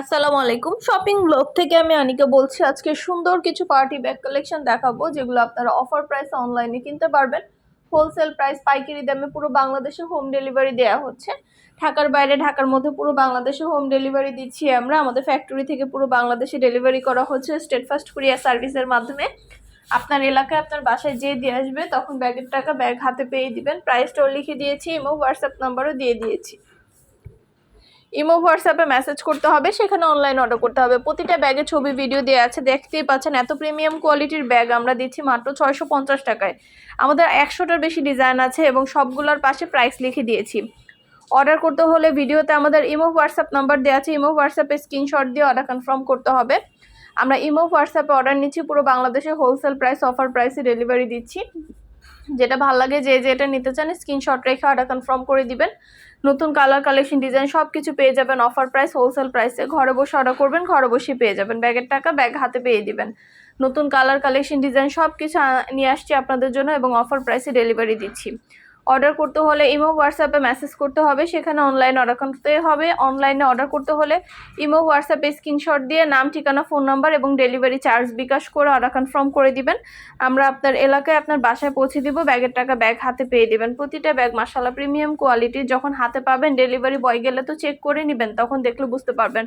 আসসালামু আলাইকুম। Shopping blog থেকে আমি আনিকা বলছি, আজকে সুন্দর কিছু পার্টি ব্যাগ কালেকশন দেখাবো, যেগুলো আপনারা অফার প্রাইস অনলাইনে কিনতে পারবেন। হোলসেল প্রাইস পাইকারি দামে পুরো বাংলাদেশে হোম ডেলিভারি দেওয়া হচ্ছে। ঢাকার বাইরে, ঢাকার মধ্যে পুরো বাংলাদেশে হোম ডেলিভারি দিচ্ছি আমরা। আমাদের ফ্যাক্টরি থেকে পুরো বাংলাদেশে ডেলিভারি করা হচ্ছে স্টেট ফার্স্ট কুরিয়ার সার্ভিসের মাধ্যমে। আপনার এলাকায় আপনার বাসায় যেয়ে দিয়ে আসবে, তখন ব্যাগের টাকা ব্যাগ হাতে পেয়ে দিবেন। প্রাইসটাও লিখে দিয়েছি এবং হোয়াটসঅ্যাপ নাম্বারও দিয়ে দিয়েছি। ইমো, হোয়াটসঅ্যাপে মেসেজ করতে হবে, সেখানে অনলাইন অর্ডার করতে হবে। প্রতিটা ব্যাগে ছবি ভিডিও দেওয়া আছে, দেখতেই পাচ্ছেন, এত প্রিমিয়াম কোয়ালিটির ব্যাগ আমরা দিচ্ছি মাত্র ছয়শো পঞ্চাশ টাকায়। আমাদের একশোটার বেশি ডিজাইন আছে এবং সবগুলোর পাশে প্রাইস লিখে দিয়েছি। অর্ডার করতে হলে ভিডিওতে আমাদের ইমো, হোয়াটসঅ্যাপ নাম্বার দেওয়া আছে, ইমো, হোয়াটসঅ্যাপে স্ক্রিনশট দিয়ে অর্ডার কনফার্ম করতে হবে। আমরা ইমো, হোয়াটসঅ্যাপে অর্ডার নিচ্ছি, পুরো বাংলাদেশে হোলসেল প্রাইস অফার প্রাইসে ডেলিভারি দিচ্ছি। যেটা ভালো লাগে যে যেটা নিতে চান স্ক্রিনশট রেখে অর্ডার কনফার্ম করে দিবেন। নতুন কালার কালেকশন ডিজাইন সব কিছু পেয়ে যাবেন অফার প্রাইস হোলসেল প্রাইসে ঘরে বসে অর্ডার করবেন, ঘরে বসে পেয়ে যাবেন। ব্যাগের টাকা ব্যাগ হাতে পেয়ে দিবেন। নতুন কালার কালেকশন ডিজাইন সব কিছু নিয়ে আসছি আপনাদের জন্য এবং অফার প্রাইসে ডেলিভারি দিচ্ছি। অর্ডার করতে হলে ইমো হোয়াটসঅ্যাপে মেসেজ করতে হবে। সেখানে অনলাইনে অর্ডার করতে হবে। অনলাইনে অর্ডার করতে হলে ইমো হোয়াটসঅ্যাপে স্ক্রিনশট দিয়ে নাম, ঠিকানা ফোন নাম্বার এবং ডেলিভারি চার্জ বিকাশ করে অর্ডার কনফার্ম করে দিবেন। আমরা আপনার এলাকায় আপনার বাসায় পৌঁছে দিব, ব্যাগের টাকা ব্যাগ হাতে পেয়ে দিবেন। প্রতিটা ব্যাগ মাসালা প্রিমিয়াম কোয়ালিটির যখন হাতে পাবেন ডেলিভারি বয় গেলে তো চেক করে নেবেন, তখন দেখলে বুঝতে পারবেন।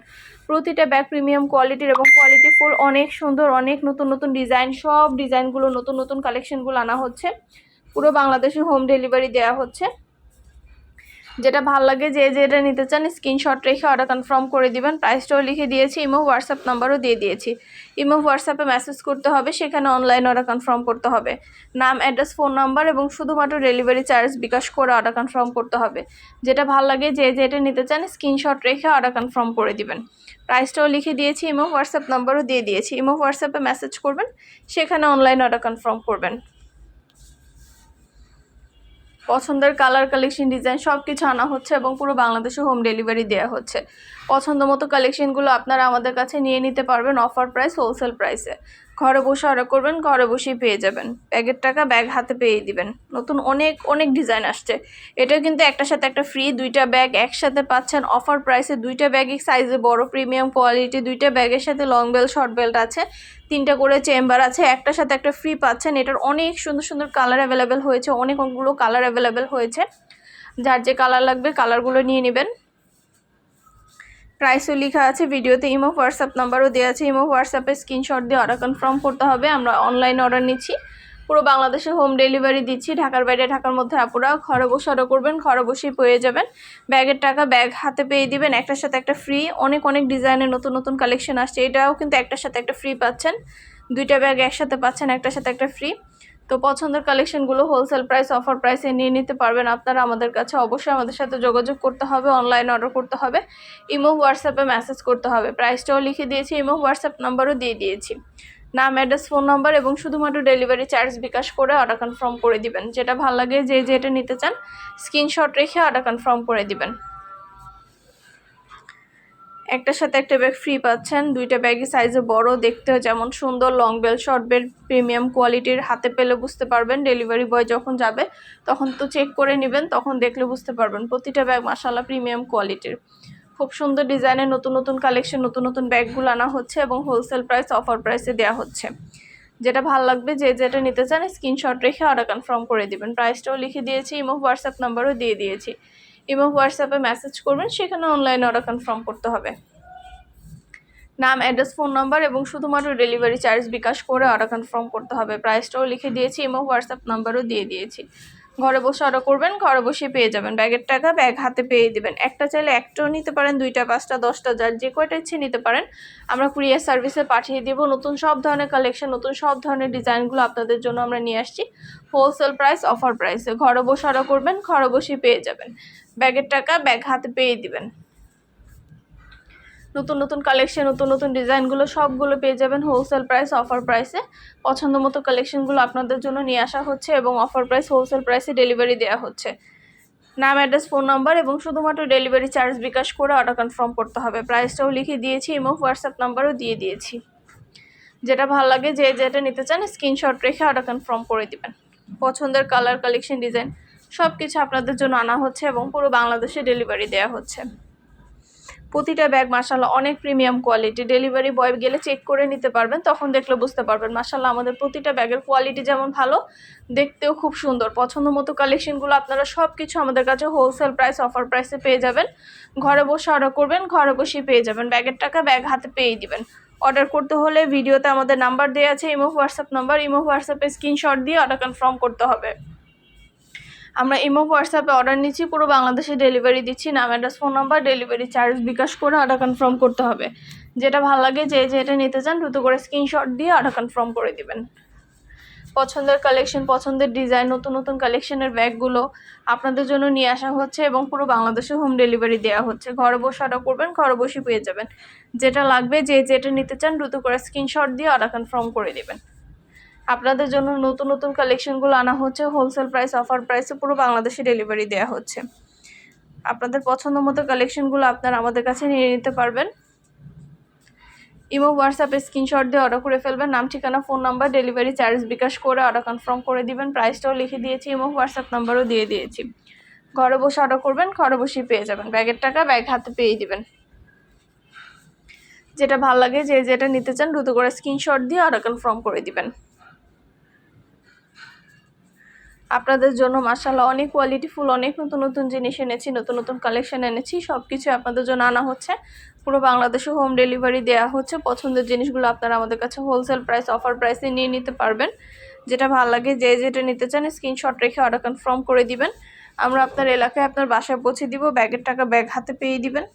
প্রতিটা ব্যাগ প্রিমিয়াম কোয়ালিটির এবং কোয়ালিটি ফুল অনেক সুন্দর, অনেক নতুন নতুন ডিজাইন সব ডিজাইনগুলো নতুন নতুন কালেকশনগুলো আনা হচ্ছে। পুরো বাংলাদেশে হোম ডেলিভারি দেওয়া হচ্ছে। যেটা ভালো লাগে যে যেটা নিতে চান স্ক্রিনশট রেখে অর্ডার কনফার্ম করে দিবেন। প্রাইসটাও লিখে দিয়েছি ইমো হোয়াটসঅ্যাপ নাম্বারও দিয়ে দিয়েছি। ইমো হোয়াটসঅ্যাপে মেসেজ করতে হবে, সেখানে অনলাইন অর্ডার কনফার্ম করতে হবে। নাম অ্যাড্রেস ফোন নাম্বার এবং শুধুমাত্র ডেলিভারি চার্জ বিকাশ করে অর্ডার কনফার্ম করতে হবে। যেটা ভালো লাগে যে যেটা নিতে চান স্ক্রিনশট রেখে অর্ডার কনফার্ম করে দিবেন। প্রাইসটাও লিখে দিয়েছি ইমো হোয়াটসঅ্যাপ নাম্বারও দিয়ে দিয়েছি। ইমো হোয়াটসঅ্যাপে মেসেজ করবেন, সেখানে অনলাইন অর্ডার কনফার্ম করবেন। পছন্দের কালার কালেকশন ডিজাইন সব কিছু আনা হচ্ছে এবং পুরো বাংলাদেশে হোম ডেলিভারি দেওয়া হচ্ছে। পছন্দ মতো কালেকশনগুলো আপনারা আমাদের কাছে নিয়ে নিতে পারবেন অফার প্রাইস হোলসেল প্রাইসে ঘরে বসে অর্ডার করবেন, ঘরে বসেই পেয়ে যাবেন। ব্যাগের টাকা ব্যাগ হাতে পেয়ে দিবেন। নতুন অনেক অনেক ডিজাইন আসছে। এটা কিন্তু একটার সাথে একটা ফ্রি দুইটা ব্যাগ একসাথে পাচ্ছেন। অফার প্রাইসে দুইটা ব্যাগই সাইজে বড় প্রিমিয়াম কোয়ালিটি দুইটা ব্যাগের সাথে লং বেল্ট শর্ট বেল্ট আছে। তিনটা করে চেম্বার আছে। একটার সাথে একটা ফ্রি পাচ্ছেন। এটার অনেক সুন্দর সুন্দর কালার অ্যাভেলেবেল হয়েছে। অনেক অনেকগুলো কালার অ্যাভেলেবেল হয়েছে। যার যে কালার লাগবে কালারগুলো নিয়ে নেবেন। প্রাইসও লেখা আছে ভিডিওতে ইমো হোয়াটসঅ্যাপ নাম্বারও দেওয়া আছে। ইমো হোয়াটসঅ্যাপে স্ক্রিনশট দিয়ে অর্ডার কনফার্ম করতে হবে। আমরা অনলাইন অর্ডার নিচ্ছি। পুরো বাংলাদেশে হোম ডেলিভারি দিচ্ছি। ঢাকার বাইরে, ঢাকার মধ্যে আপুরা ঘরে বসে অর্ডার করবেন, ঘরে বসেই পেয়ে যাবেন। ব্যাগের টাকা ব্যাগ হাতে পেয়ে দিবেন, একটার সাথে একটা ফ্রি অনেক অনেক ডিজাইনের নতুন নতুন কালেকশন আসছে। এটাও কিন্তু একটার সাথে একটা ফ্রি পাচ্ছেন। দুইটা ব্যাগ একসাথে পাচ্ছেন, একটার সাথে একটা ফ্রি তো পছন্দের কালেকশনগুলো হোলসেল প্রাইস অফার প্রাইসে নিয়ে নিতে পারবেন। আপনারা আমাদের কাছে অবশ্যই আমাদের সাথে যোগাযোগ করতে হবে অনলাইন অর্ডার করতে হবে, ইমো হোয়াটসঅ্যাপে মেসেজ করতে হবে। প্রাইসটাও লিখে দিয়েছি, ইমো হোয়াটসঅ্যাপ নাম্বারও দিয়ে দিয়েছি। নাম অ্যাড্রেস ফোন নাম্বার এবং শুধুমাত্র ডেলিভারি চার্জ বিকাশ করে অর্ডার কনফার্ম করে দিবেন। যেটা ভালো লাগে যে যেটা নিতে চান স্ক্রিনশট রেখে অর্ডার কনফার্ম করে দিবেন। একটার সাথে একটা ব্যাগ ফ্রি পাচ্ছেন, দুইটা ব্যাগই সাইজে বড় দেখতে যেমন সুন্দর long bell short bell premium কোয়ালিটির হাতে পেলে বুঝতে পারবেন ডেলিভারি বয় যখন যাবে, তখন তো চেক করে নেবেন, তখন দেখলে বুঝতে পারবেন, প্রতিটা ব্যাগ মাসাল্লাহ প্রিমিয়াম কোয়ালিটির খুব সুন্দর ডিজাইনের নতুন নতুন কালেকশন নতুন নতুন ব্যাগগুলো আনা হচ্ছে এবং হোলসেল প্রাইস অফার প্রাইসে দেওয়া হচ্ছে। যেটা ভালো লাগবে, যে যেটা নিতে চান স্ক্রিনশট রেখে অর্ডার কনফার্ম করে দিবেন। প্রাইসটাও লিখে দিয়েছি ইমো হোয়াটসঅ্যাপ নাম্বারও দিয়ে দিয়েছি। ইমো হোয়াটসঅ্যাপে মেসেজ করবেন, সেখানে অনলাইনে অর্ডার কনফার্ম করতে হবে। নাম অ্যাড্রেস ফোন নাম্বার এবং শুধুমাত্র ডেলিভারি চার্জ বিকাশ করে অর্ডার কনফার্ম করতে হবে। প্রাইসটাও লিখে দিয়েছি ইমো হোয়াটসঅ্যাপ নাম্বারও দিয়ে দিয়েছি। ঘরে বসে অর্ডার করবেন, ঘরে বসে পেয়ে যাবেন। ব্যাগের টাকা ব্যাগ হাতে পেয়ে দেবেন। একটা চাইলে একটাও নিতে পারেন, দুইটা, পাঁচটা, দশটা, যার যে কয়টা ইচ্ছে নিতে পারেন। আমরা কুরিয়ার সার্ভিসে পাঠিয়ে দিব। নতুন সব ধরনের কালেকশন নতুন সব ধরনের ডিজাইনগুলো আপনাদের জন্য আমরা নিয়ে আসছি। হোলসেল প্রাইস অফার প্রাইসে ঘরে বসে অর্ডার করবেন, ঘরে বসে পেয়ে যাবেন। ব্যাগের টাকা ব্যাগ হাতে পেয়ে দিবেন। নতুন নতুন কালেকশন নতুন নতুন ডিজাইনগুলো সবগুলো পেয়ে যাবেন হোলসেল প্রাইস অফার প্রাইসে পছন্দ মতো কালেকশনগুলো আপনাদের জন্য নিয়ে আসা হচ্ছে এবং অফার প্রাইস হোলসেল প্রাইসে ডেলিভারি দেওয়া হচ্ছে। নাম অ্যাড্রেস ফোন নাম্বার এবং শুধুমাত্র ডেলিভারি চার্জ বিকাশ করে অর্ডার কনফার্ম করতে হবে। প্রাইসটাও লিখে দিয়েছি এবং হোয়াটসঅ্যাপ নাম্বারও দিয়ে দিয়েছি। যেটা ভালো লাগে যে যেটা নিতে চান স্ক্রিনশট রেখে অর্ডার কনফার্ম করে দিবেন। পছন্দের কালার কালেকশন ডিজাইন সব কিছু আপনাদের জন্য আনা হচ্ছে এবং পুরো বাংলাদেশে ডেলিভারি দেওয়া হচ্ছে। প্রতিটা ব্যাগ মাসাল্লাহ অনেক প্রিমিয়াম কোয়ালিটি ডেলিভারি বয় গেলে চেক করে নিতে পারবেন, তখন দেখলে বুঝতে পারবেন মাসাল্লাহ আমাদের প্রতিটা ব্যাগের কোয়ালিটি যেমন ভালো, দেখতেও খুব সুন্দর। পছন্দ মতো কালেকশনগুলো আপনারা সব কিছু আমাদের কাছে হোলসেল প্রাইস অফার প্রাইসে পেয়ে যাবেন। ঘরে বসে অর্ডার করবেন, ঘরে বসেই পেয়ে যাবেন। ব্যাগের টাকা ব্যাগ হাতে পেয়ে দিবেন। অর্ডার করতে হলে ভিডিওতে আমাদের নাম্বার দেওয়া আছে, ইমো হোয়াটসঅ্যাপ নাম্বার ইমো হোয়াটসঅ্যাপে স্ক্রিনশট দিয়ে অর্ডার কনফার্ম করতে হবে। আমরা ইমো, হোয়াটসঅ্যাপে অর্ডার নিচ্ছি, পুরো বাংলাদেশে ডেলিভারি দিচ্ছি, নাম address phone number delivery charge bKash করে অর্ডার কনফার্ম করতে হবে। যেটা ভালো লাগে, যে যেটা নিতে চান, দ্রুত করে স্ক্রিনশট দিয়ে অর্ডার কনফার্ম করে দিবেন। পছন্দের কালেকশন পছন্দের ডিজাইন নতুন নতুন কালেকশনের ব্যাগগুলো আপনাদের জন্য নিয়ে আসা হচ্ছে এবং পুরো বাংলাদেশে হোম ডেলিভারি দেওয়া হচ্ছে। ঘরে বসে অর্ডার করবেন, ঘরে বসে পেয়ে যাবেন। যেটা লাগবে, যে যেটা নিতে চান, দ্রুত করে স্ক্রিনশট দিয়ে অর্ডার কনফার্ম করে দিবেন। আপনাদের জন্য নতুন নতুন কালেকশনগুলো আনা হচ্ছে। হোলসেল প্রাইস অফার প্রাইসে পুরো বাংলাদেশে ডেলিভারি দেওয়া হচ্ছে। আপনাদের পছন্দ মতো কালেকশনগুলো আপনারা আমাদের কাছে নিয়ে নিতে পারবেন। ইমো হোয়াটসঅ্যাপে স্ক্রিনশট দিয়ে অর্ডার করে ফেলবেন। নাম, ঠিকানা phone number delivery charge bKash করে অর্ডার কনফার্ম করে দিবেন। প্রাইসটাও লিখে দিয়েছি, ইমো হোয়াটসঅ্যাপ নাম্বারও দিয়ে দিয়েছি। ঘরে বসে অর্ডার করবেন, ঘরে বসেই পেয়ে যাবেন। ব্যাগের টাকা ব্যাগ হাতে পেয়ে দিবেন। যেটা ভালো লাগে, যে যেটা নিতে চান, দ্রুত করে স্ক্রিনশট দিয়ে অর্ডার কনফার্ম করে দিবেন। আপনাদের জন্য মাসাল্লাহ অনেক কোয়ালিটিফুল অনেক নতুন নতুন জিনিস এনেছি, নতুন নতুন কালেকশন এনেছি সব কিছু আপনাদের জন্য আনা হচ্ছে। পুরো বাংলাদেশে হোম ডেলিভারি দেওয়া হচ্ছে। পছন্দের জিনিসগুলো আপনারা আমাদের কাছে হোলসেল প্রাইস অফার প্রাইসে নিয়ে নিতে পারবেন। যেটা ভালো লাগে, যে যেটা নিতে চান স্ক্রিনশট রেখে অর্ডার কনফার্ম করে দিবেন। আমরা আপনার এলাকায় আপনার বাসায় পৌঁছে দিব ব্যাগের টাকা ব্যাগ হাতে পেয়ে দিবেন।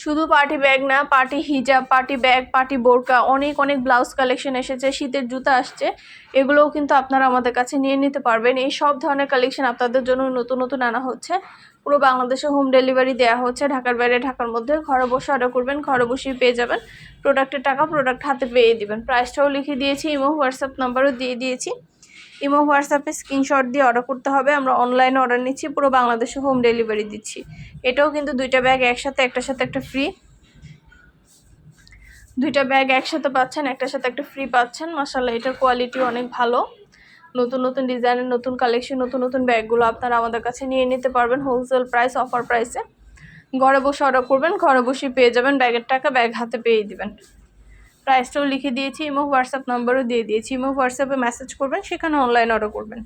শুধু পার্টি ব্যাগ না, পার্টি হিজাব, পার্টি ব্যাগ, পার্টি বোরকা, অনেক অনেক ব্লাউজ কালেকশন এসেছে, শীতের জুতা আসছে। এগুলোও কিন্তু আপনারা আমাদের কাছে নিয়ে নিতে পারবেন। এই সব ধরনের কালেকশন আপনাদের জন্য নতুন নতুন আনা হচ্ছে। পুরো বাংলাদেশে হোম ডেলিভারি দেওয়া হচ্ছে। ঢাকার বাইরে, ঢাকার মধ্যে ঘরে বসে অর্ডার করবেন, ঘরে বসেই পেয়ে যাবেন। প্রোডাক্টের টাকা প্রোডাক্ট হাতে পেয়ে দিবেন। প্রাইসটাও লিখে দিয়েছি এবং হোয়াটসঅ্যাপ নাম্বারও দিয়ে দিয়েছি। ইমো হোয়াটসঅ্যাপে স্ক্রিনশট দিয়ে অর্ডার করতে হবে। আমরা অনলাইনে অর্ডার নিচ্ছি, পুরো বাংলাদেশে হোম ডেলিভারি দিচ্ছি। এটাও কিন্তু দুইটা ব্যাগ একসাথে, একটার সাথে একটা ফ্রি দুইটা ব্যাগ একসাথে পাচ্ছেন, একটার সাথে একটা ফ্রি পাচ্ছেন। মাসাল্লাহ এটার কোয়ালিটি অনেক ভালো। নতুন নতুন ডিজাইনের নতুন কালেকশন নতুন নতুন ব্যাগগুলো আপনারা আমাদের কাছে নিয়ে নিতে পারবেন হোলসেল প্রাইস অফার প্রাইসে ঘরে বসে অর্ডার করবেন, ঘরে বসে পেয়ে যাবেন ব্যাগের টাকা ব্যাগ হাতে পেয়ে দিবেন। প্রাইসটাও লিখে দিয়েছি ইমো হোয়াটসঅ্যাপ নাম্বারও দিয়ে দিয়েছি। ইমো হোয়াটসঅ্যাপে মেসেজ করবেন, সেখানে অনলাইন অর্ডার করবেন।